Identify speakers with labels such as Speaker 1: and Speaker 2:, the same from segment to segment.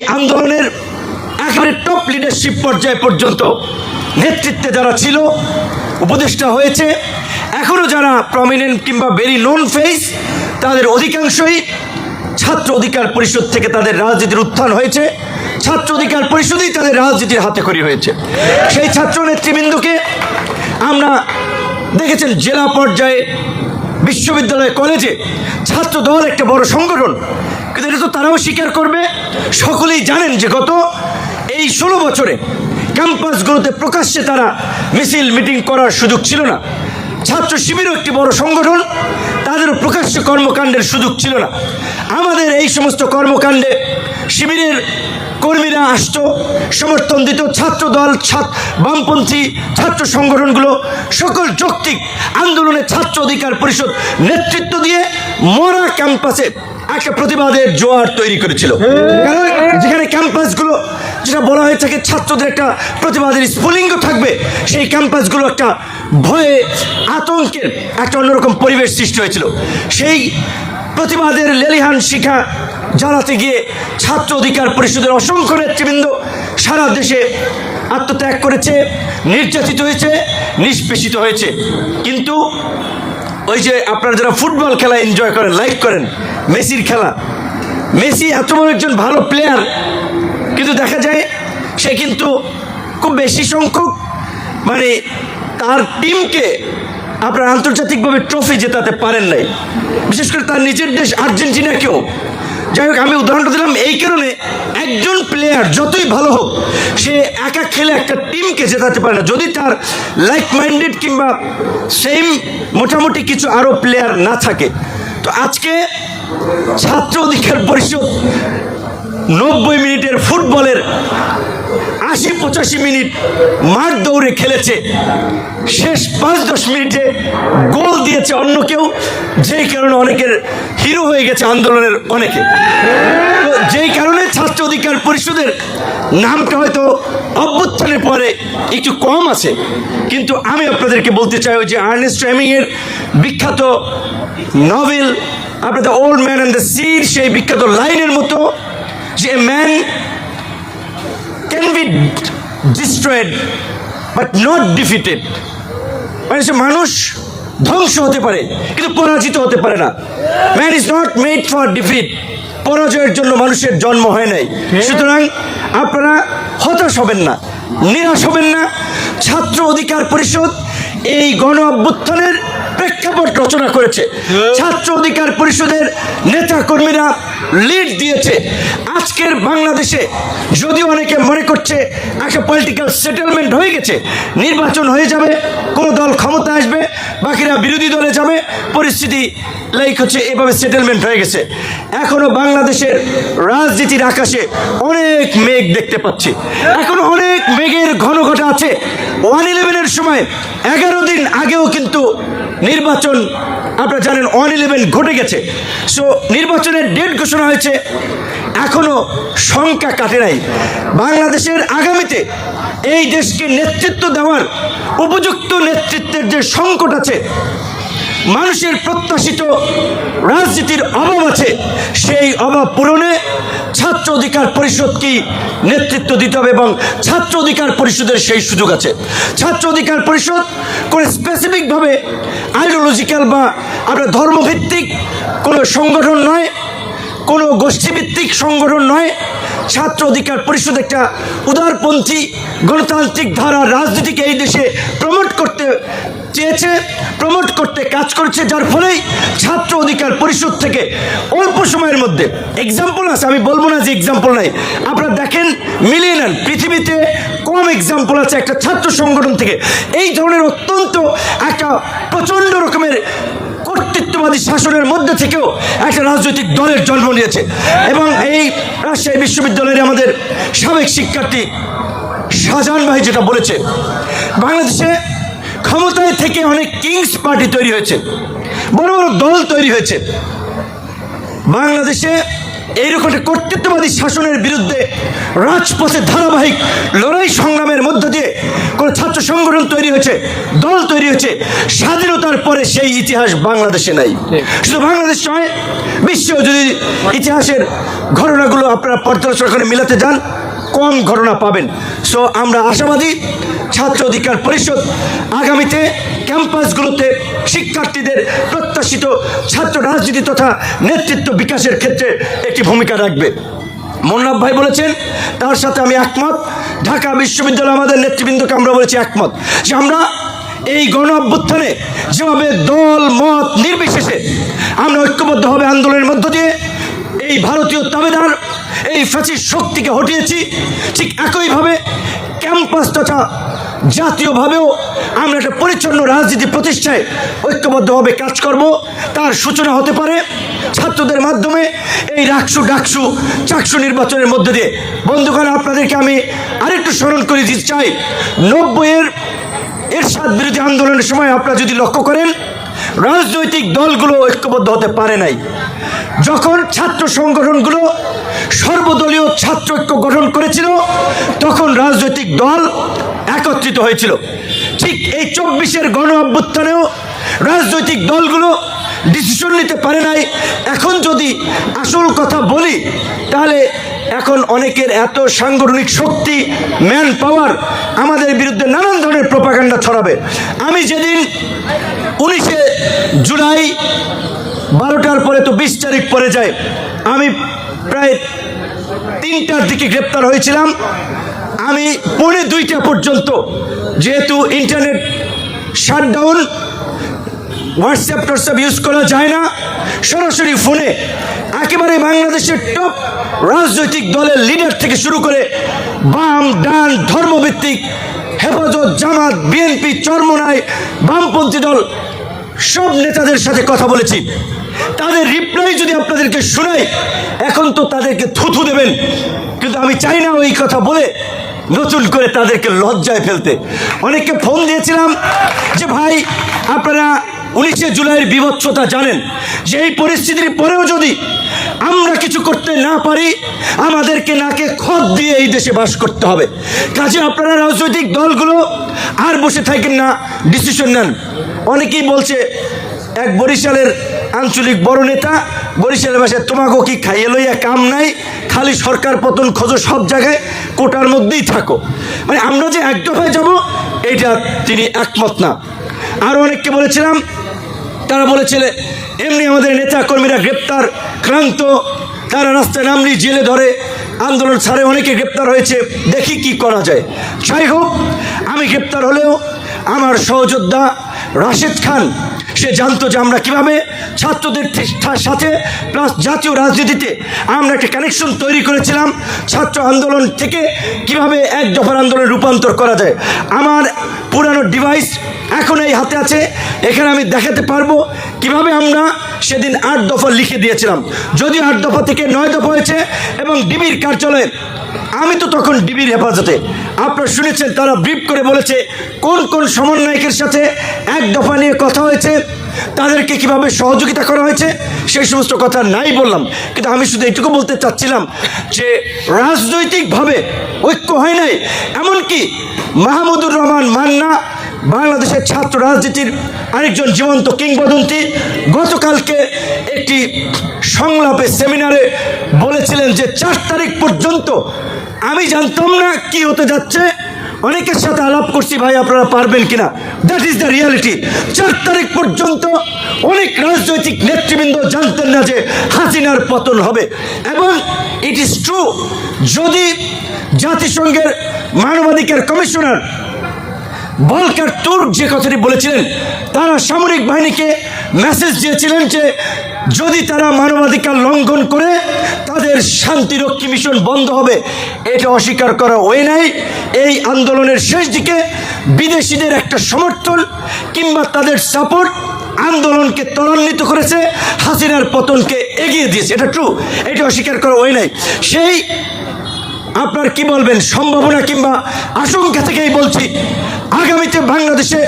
Speaker 1: আন্দোলনের একেবারে top leadership পর্যায় পর্যন্ত নেতৃত্বে যারা ছিল, উপদেষ্টা হয়েছে এখনও যারা প্রমিনেন্ট কিংবা ভেরি নোন ফেস তাদের অধিকাংশই ছাত্র অধিকার পরিষদ থেকে তাদের রাজনীতির উত্থান হয়েছে। ছাত্র অধিকার পরিষদেই তাদের রাজনীতির হাতে খড়ি হয়েছে। সেই ছাত্র নেতৃবৃন্দকে আমরা দেখেছেন, জেলা পর্যায়ে বিশ্ববিদ্যালয় কলেজে ছাত্র দল একটা বড় সংগঠন তো তারাও স্বীকার করবে। সকলেই জানেন যে গত এই ষোলো বছরে ক্যাম্পাসগুলোতে প্রকাশ্যে তারা মিছিল, মিটিং করার সুযোগ ছিল না। ছাত্র শিবিরও একটি বড় সংগঠন, তাদেরও প্রকাশ্য কর্মকাণ্ডের সুযোগ ছিল না। আমাদের এই সমস্ত কর্মকাণ্ডে শিবিরের কর্মীরা আসত, সমর্থন দিত ছাত্র দল ছাত্র বামপন্থী ছাত্র সংগঠনগুলো, সকল যৌক্তিক আন্দোলনে ছাত্র অধিকার পরিষদ নেতৃত্ব দিয়ে মরা ক্যাম্পাসে একটা প্রতিবাদের জোয়ার তৈরি করেছিল। যেখানে ক্যাম্পাসগুলো, যেটা বলা হয়ে থাকে ছাত্রদের একটা প্রতিবাদের স্ফুলিঙ্গ থাকবে, সেই ক্যাম্পাসগুলো একটা ভয়ে আতঙ্কের একটা অন্যরকম পরিবেশ সৃষ্টি হয়েছিল। সেই প্রতিবাদের লেলিহান শিখা জ্বালাতে গিয়ে ছাত্র অধিকার পরিষদের অসংখ্য নেতৃবৃন্দ সারা দেশে আত্মত্যাগ করেছে, নির্যাতিত হয়েছে, নিষ্পেষিত হয়েছে। কিন্তু ওই যে আপনারা যারা ফুটবল খেলা এনজয় করেন লাইক করেন, মেসির খেলা, মেসি এত বড় একজন ভালো প্লেয়ার কিন্তু দেখা যায় সে কিন্তু খুব বেশি সংখ্যক মানে তার টিমকে আপনার আন্তর্জাতিকভাবে ট্রফি জেতাতে পারেন নাই। বিশেষ করে তার নিজের দেশ আর্জেন্টিনাকেও। যাই হোক, আমি উদাহরণটা দিলাম এই কারণে একজন প্লেয়ার যতই ভালো হোক, সে একা খেলে একটা টিমকে জেতাতে পারে না। যদি তার লাইক মাইন্ডেড কিংবা সেম মোটামুটি কিছু আরও প্লেয়ার না থাকে। তো আজকে ছাত্র অধিকার পরিষদ নব্বই মিনিটের ফুটবলের পঁচাশি মিনিট মাঠ দৌড়ে খেলেছে। শেষ পাঁচ দশ মিনিটে গোল দিয়েছে অন্য কেউ, যেই কারণে অনেকের হিরো হয়ে গেছে আন্দোলনের অনেকে। যেই কারণে ছাত্র অধিকার পরিষদের নামটা হয়তো অভ্যুত্থানের পরে একটু কম আছে। কিন্তু আমি আপনাদেরকে বলতে চাই যে আর্নেস্ট এর বিখ্যাত নভেল, আপনাদের old man and the sea, সেই বিখ্যাত লাইনের মতো যে man can be destroyed but not defeated মানে সে মানুষ ধ্বংস হতে পারে কিন্তু পরাজিত হতে পারে না। Man is not made for defeat পরাজয়ের জন্য মানুষের জন্ম হয় নাই। সুতরাং আপনারা হতাশ হবেন না নিরাশ হবেন না। ছাত্র অধিকার পরিষদ এই গণ অভ্যুত্থানের প্রেক্ষাপট রচনা করেছে। ছাত্র অধিকার পরিষদের নেতা কর্মীরা লিড দিয়েছে। আজকের বাংলাদেশে যদিও অনেকে মনে করছে একটা পলিটিক্যাল সেটেলমেন্ট হয়ে গেছে নির্বাচন হয়ে যাবে কোনো দল ক্ষমতা আসবে বাকিরা বিরোধী দলে যাবে পরিস্থিতি লাইক হচ্ছে এভাবে সেটেলমেন্ট হয়ে গেছে। এখনও বাংলাদেশের রাজনীতির আকাশে অনেক মেঘ দেখতে পাচ্ছি। এখনও অনেক মেঘের ঘন ঘটা আছে। ওয়ান ইলেভেনের সময় এগারো দিন আগেও কিন্তু নির্বাচন, আপনারা জানেন ওয়ান ইলেভেন ঘটে গেছে। সো নির্বাচনের ডেট ঘোষণা হয়েছে, এখনও সংখ্যা কাটে নাই। বাংলাদেশের আগামীতে এই দেশকে নেতৃত্ব দেওয়ার, উপযুক্ত নেতৃত্বের যে সংকট আছে মানুষের প্রত্যাশিত রাজনীতির অভাব আছে। সেই অভাব পূরণে ছাত্র অধিকার পরিষদকেই নেতৃত্ব দিতে হবে এবং ছাত্র অধিকার পরিষদের সেই সুযোগ আছে। ছাত্র অধিকার পরিষদ কোনো স্পেসিফিকভাবে আইডিওলজিক্যাল বা আমরা ধর্মভিত্তিক কোনো সংগঠন নয়, কোনো গোষ্ঠীভিত্তিক সংগঠন নয়। ছাত্র অধিকার পরিষদ একটা উদারপন্থী, গণতান্ত্রিক ধারা রাজনীতিকে এই দেশে প্রমোট করতে চেয়েছে প্রমোট করতে, কাজ করছে, যার ফলেই ছাত্র অধিকার পরিষদ থেকে অল্প সময়ের মধ্যে। এক্সাম্পল আছে, আমি বলব না যে এক্সাম্পল নাই। আপনারা দেখেন, মিলিয়ে নেন, পৃথিবীতে কম এক্সাম্পল আছে একটা ছাত্র সংগঠন থেকে। এই ধরনের অত্যন্ত একটা প্রচণ্ড রকমের কর্তৃত্ববাদী শাসনের মধ্যে থেকেও একটা রাজনৈতিক দলের জন্ম নিয়েছে। এবং এই রাজশাহী বিশ্ববিদ্যালয়ের আমাদের সাবেক শিক্ষার্থী শাহজাহান ভাই যেটা বলেছে, বাংলাদেশে ক্ষমতায় থেকে অনেক কিংস পার্টি তৈরি হয়েছে। বড় বড় দল তৈরি হয়েছে। বাংলাদেশে এইরকম একটা কর্তৃত্ববাদী শাসনের বিরুদ্ধে রাজপথে ধারাবাহিক লড়াই সংগ্রামের মধ্য দিয়ে কোনো ছাত্র সংগঠন তৈরি হয়েছে, দল তৈরি হয়েছে। স্বাধীনতার পরে সেই ইতিহাস বাংলাদেশে নাই। শুধু বাংলাদেশ নয় বিশ্ব যদি ইতিহাসের ঘটনাগুলো আপনারা পর্যালোচনা করে মিলাতে যান, কম ঘটনা পাবেন। সো আমরা আশাবাদী ছাত্র অধিকার পরিষদ আগামীতে ক্যাম্পাসগুলোতে শিক্ষার্থীদের প্রত্যাশিত ছাত্র রাজনীতি তথা নেতৃত্ব বিকাশের ক্ষেত্রে একটি ভূমিকা রাখবে। মোন্নাব ভাই বলেছেন, তার সাথে আমি একমত। ঢাকা বিশ্ববিদ্যালয় আমাদের নেতৃবৃন্দকে আমরা বলেছি একমত যে আমরা এই গণ অভ্যুত্থানে যেভাবে দল, মত নির্বিশেষে আমরা ঐক্যবদ্ধভাবে আন্দোলনের মধ্য দিয়ে, এই ভারতীয় তাবেদার, এই ফ্যাসিস্ট শক্তিকে হটিয়েছি, ঠিক একইভাবে ক্যাম্পাস তথা জাতীয়ভাবেও আমরা একটা পরিচ্ছন্ন রাজনীতি প্রতিষ্ঠায় ঐক্যবদ্ধভাবে কাজ করব। তার সূচনা হতে পারে ছাত্রদের মাধ্যমে এই রাকসু ডাকসু চাকসু নির্বাচনের মধ্যে দিয়ে। বন্ধুগণ, আপনাদেরকে আমি আরেকটু স্মরণ করে দিতে চাই। নব্বইয়ের এরশাদ বিরোধী আন্দোলনের সময় আপনারা যদি লক্ষ্য করেন, রাজনৈতিক দলগুলো ঐক্যবদ্ধ হতে পারে নাই। যখন ছাত্র সংগঠনগুলো সর্বদলীয় ছাত্র ঐক্য গঠন করেছিল, তখন রাজনৈতিক দল একত্রিত হয়েছিল। ঠিক এই চব্বিশের গণ অভ্যুত্থানেও রাজনৈতিক দলগুলো ডিসিশন নিতে পারে নাই। এখন যদি আসল কথা বলি, তাহলে এখন অনেকের এত সাংগঠনিক শক্তি ম্যান পাওয়ার আমাদের বিরুদ্ধে নানান ধরনের প্রপাগান্ডা ছড়াবে। আমি যেদিন উনিশে জুলাই, বারোটার পরে তো বিশ তারিখ পরে যায়, আমি প্রায় তিনটার দিকে গ্রেপ্তার হয়েছিলাম। আমি পৌনে দুইটা পর্যন্ত যেহেতু ইন্টারনেট শাটডাউন হোয়াটসঅ্যাপ টোয়াটসঅ্যাপ ইউজ করা যায় না, সরাসরি ফোনে একেবারে বাংলাদেশের টপ রাজনৈতিক দলের লিডার থেকে শুরু করে বাম, ডান, ধর্মভিত্তিক, হেফাজত, জামাত বিএনপি চরমনায় বামপন্থী দল, সব নেতাদের সাথে কথা বলেছি। তাদের রিপ্লাই যদি আপনাদেরকে শোনাই, এখন তো তাদেরকে থুথু দেবেন। কিন্তু আমি চাই না ওই কথা বলে নতুন করে তাদেরকে লজ্জায় ফেলতে। অনেককে ফোন দিয়েছিলাম যে, ভাই, আপনারা উনিশে জুলাইয়ের বিভৎসতা জানেন যে, এই পরিস্থিতির পরেও যদি আমরা কিছু করতে না পারি, আমাদেরকে নাকে খত দিয়ে এই দেশে বাস করতে হবে। কাজে আপনারা রাজনৈতিক দলগুলো আর বসে থাকেন না ডিসিশন নেন। অনেকেই বলছে, এক বরিশালের আঞ্চলিক বড় নেতা বরিশালের ভাষায় তোমাকে কি খাইয়ে লইয়া কাম নাই? খালি সরকার পতন খোঁজো সব জায়গায়, কোটার মধ্যেই থাকো। মানে আমরা যে এক দফায় যাব এটা তিনি একমত না। আরও অনেককে বলেছিলাম, তারা বলেছিল, এমনি আমাদের নেতা কর্মীরা গ্রেপ্তার ক্রান্ত তারা রাস্তায় নামলি জেলে ধরে। আন্দোলন ছাড়ে অনেকে গ্রেপ্তার হয়েছে, দেখি কি করা যায়। যাই হোক, আমি গ্রেপ্তার হলেও আমার সহযোদ্ধা রাশেদ খান সে জানতো যে আমরা কীভাবে ছাত্রদের সাথে প্লাস জাতীয় রাজনীতিতে আমরা একটা কানেকশন তৈরি করেছিলাম। ছাত্র আন্দোলন থেকে কীভাবে এক দফার আন্দোলনে রূপান্তর করা যায়। আমার পুরানো ডিভাইস এখন এই হাতে আছে। এখানে আমি দেখাতে পারব কীভাবে আমরা সেদিন আট দফা লিখে দিয়েছিলাম। যদিও আট দফা থেকে নয় দফা হয়েছে এবং ডিবির কার্যালয়ে আমি তো তখন ডিবির হেফাজতে। আপনারা শুনেছেন, তারা ব্রিফ করে বলেছে, কোন কোন সমন্বয়কের সাথে এক দফা নিয়ে কথা হয়েছে, তাদেরকে কীভাবে সহযোগিতা করা হয়েছে, সেই সমস্ত কথা নাই বললাম। কিন্তু আমি শুধু এটুকু বলতে চাচ্ছিলাম যে, রাজনৈতিকভাবে ঐক্য হয় নাই। এমনকি মাহমুদুর রহমান মান্না বাংলাদেশের ছাত্র রাজনীতির আরেকজন জীবন্ত কিংবদন্তি গতকালকে একটি সংলাপে সেমিনারে বলেছিলেন যে চার তারিখ পর্যন্ত আমি জানতাম না কি হতে যাচ্ছে। অনেকের সাথে আলাপ করছি, ভাই, আপনারা পারবেন কিনা? দ্যাট ইজ দ্য রিয়ালিটি চার তারিখ পর্যন্ত অনেক রাজনৈতিক নেতৃবৃন্দ জানতেন না যে হাসিনার পতন হবে। এবং ইট ইজ ট্রু যদি জাতিসংঘের মানবাধিকার কমিশনার বলকার তুর্ক যে কথাটি বলেছিলেন, তারা সামরিক বাহিনীকে মেসেজ দিয়েছিলেন যে, যদি তারা মানবাধিকার লঙ্ঘন করে, তাদের শান্তিরক্ষী মিশন বন্ধ হবে। এটা অস্বীকার করা ওই নাই। এই আন্দোলনের শেষ দিকে বিদেশিদের একটা সমর্থন কিংবা তাদের সাপোর্ট আন্দোলনকে ত্বরান্বিত করেছে, হাসিনার পতনকে এগিয়ে দিয়েছে। এটা ট্রু এটা অস্বীকার করা ওই নাই। সেই আপনার কি বলবেন? সম্ভাবনা কিংবা আশঙ্কা থেকেই বলছি, আগামীতে বাংলাদেশে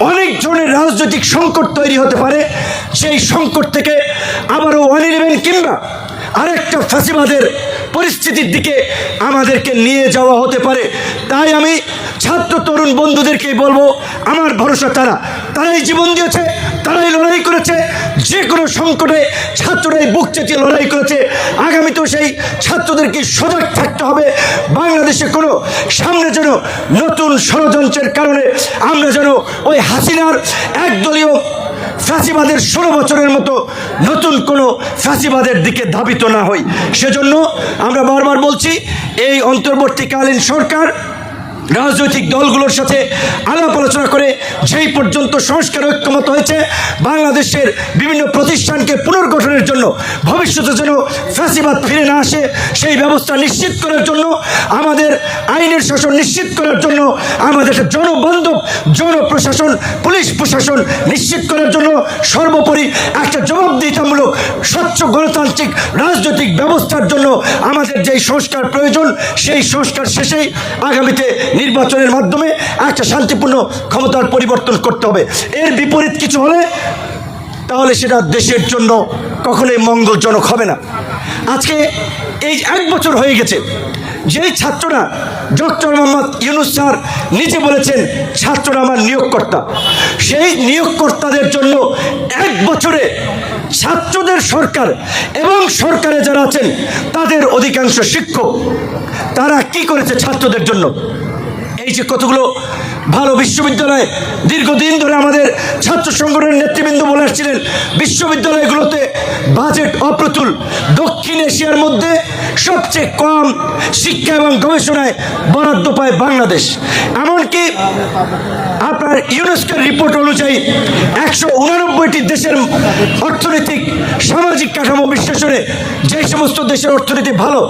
Speaker 1: অনেক ধরনের রাজনৈতিক সংকট তৈরি হতে পারে। সেই সংকট থেকে আবারও ওয়ান কিংবা আরেকটা ফাঁসিবাদের পরিস্থিতির দিকে আমাদেরকে নিয়ে যাওয়া হতে পারে। তাই আমি ছাত্র তরুণ বন্ধুদেরকেই বলব, আমার ভরসা তারা। তারাই জীবন দিয়েছে, তারাই লড়াই করেছে যে কোনো সংকটে ছাত্ররাই বুক চেঁচিয়ে লড়াই করেছে। আগামীতেও সেই ছাত্রদেরকে সজাগ থাকতে হবে? বাংলাদেশে কোনো, সামনে যেন নতুন ষড়যন্ত্রের কারণে আমরা যেন ওই হাসিনার একদলীয় ফ্যাসিবাদের ষোলো বছরের মতো নতুন কোনো ফ্যাসিবাদের দিকে ধাবিত না হই। সেজন্য আমরা বারবার বলছি, এই অন্তর্বর্তীকালীন সরকার রাজনৈতিক দলগুলোর সাথে আলাপ আলোচনা করে যেই পর্যন্ত সংস্কার ঐক্যমত হয়েছে, বাংলাদেশের বিভিন্ন প্রতিষ্ঠানকে পুনর্গঠনের জন্য, ভবিষ্যতে যেন ফ্যাসিবাদ ফিরে না আসে, সেই ব্যবস্থা নিশ্চিত করার জন্য, আমাদের আইনের শাসন নিশ্চিত করার জন্য, আমাদের জনবান্ধব, জনপ্রশাসন, পুলিশ প্রশাসন নিশ্চিত করার জন্য, সর্বোপরি একটা জবাবদিহিতামূলক, স্বচ্ছ গণতান্ত্রিক রাজনৈতিক ব্যবস্থার জন্য আমাদের যেই সংস্কার প্রয়োজন, সেই সংস্কার শেষেই আগামীতে নির্বাচনের মাধ্যমে একটা শান্তিপূর্ণ ক্ষমতার পরিবর্তন করতে হবে। এর বিপরীত কিছু হলে, তাহলে সেটা দেশের জন্য কখনোই মঙ্গলজনক হবে না। আজকে এই এক বছর হয়ে গেছে, যেই ছাত্ররা ডক্টর মোহাম্মদ ইউনুস স্যার নিজে বলেছেন ছাত্ররা আমার নিয়োগকর্তা। সেই নিয়োগকর্তাদের জন্য এক বছরে ছাত্রদের সরকার এবং সরকারে যারা আছেন, তাদের অধিকাংশ শিক্ষক, তারা কি করেছে ছাত্রদের জন্য? এই যে কতগুলো ভালো বিশ্ববিদ্যালয় দীর্ঘদিন ধরে আমাদের ছাত্র সংগঠনের নেতৃবৃন্দ বলে আসছিলেন, বিশ্ববিদ্যালয়গুলোতে বাজেট অপ্রতুল। দক্ষিণ এশিয়ার মধ্যে সবচেয়ে কম শিক্ষা এবং গবেষণায় বরাদ্দ পায় বাংলাদেশ। এমনকি আপনার ইউনেস্কোর রিপোর্ট অনুযায়ী একশো উনানব্বইটি দেশের অর্থনৈতিক সামাজিক কাঠামো বিশ্লেষণে যে সমস্ত দেশের অর্থনীতি ভালো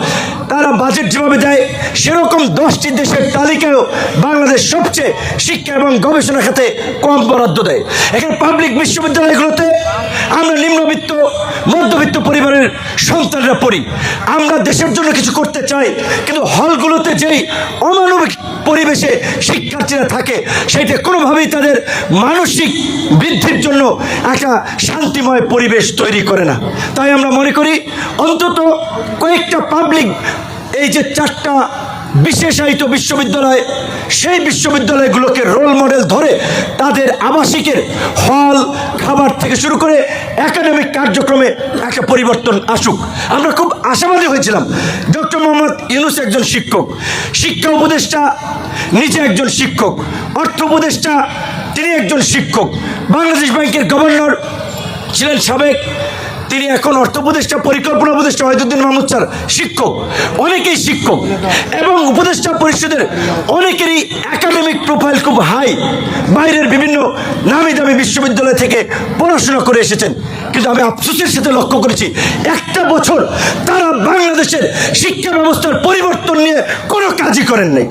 Speaker 1: তারা বাজেট যেভাবে দেয়, সেরকম দশটি দেশের তালিকায়ও বাংলাদেশ সবচেয়ে শিক্ষা এবং গবেষণা খাতে কম বরাদ্দ দেয়। এখানে পাবলিক বিশ্ববিদ্যালয়গুলোতে আমরা নিম্নবিত্ত, মধ্যবিত্ত পরিবারের সন্তানরা পড়ি। আমরা দেশের জন্য কিছু করতে চাই, কিন্তু হলগুলোতে যেই অমানবিক পরিবেশে শিক্ষার্থীরা থাকে সেটা কোনোভাবেই তাদের মানসিক বৃদ্ধির জন্য একটা শান্তিময় পরিবেশ তৈরি করে না। তাই আমরা মনে করি, অন্তত কয়েকটা পাবলিক এই যে চারটা বিশেষায়িত বিশ্ববিদ্যালয়, সেই বিশ্ববিদ্যালয়গুলোকে রোল মডেল ধরে তাদের আবাসিকের হল খাবার থেকে শুরু করে একাডেমিক কার্যক্রমে একটা পরিবর্তন আসুক। আমরা খুব আশাবাদী হয়েছিলাম। ডক্টর মোহাম্মদ ইউনুস একজন শিক্ষক, শিক্ষা উপদেষ্টা, নিজে একজন শিক্ষক, অর্থ উপদেষ্টা, তিনি একজন শিক্ষক। বাংলাদেশ ব্যাংকের গভর্নর ছিলেন সাবেক তিনি এখন অর্থ উপদেষ্টা, পরিকল্পনা উপদেষ্টা ওয়াহিদুদ্দিন মাহমুদ স্যার, শিক্ষক। অনেকেই শিক্ষক। এবং উপদেষ্টা পরিষদের অনেকেরই একাডেমিক প্রোফাইল খুব হাই বাইরের বিভিন্ন নামি দামি বিশ্ববিদ্যালয় থেকে পড়াশোনা করে এসেছেন। কিন্তু আমি আফসোসের সাথে লক্ষ্য করেছি, একটা বছর তারা বাংলাদেশের শিক্ষা ব্যবস্থার পরিবর্তন নিয়ে কোনো কাজই করেন নাই।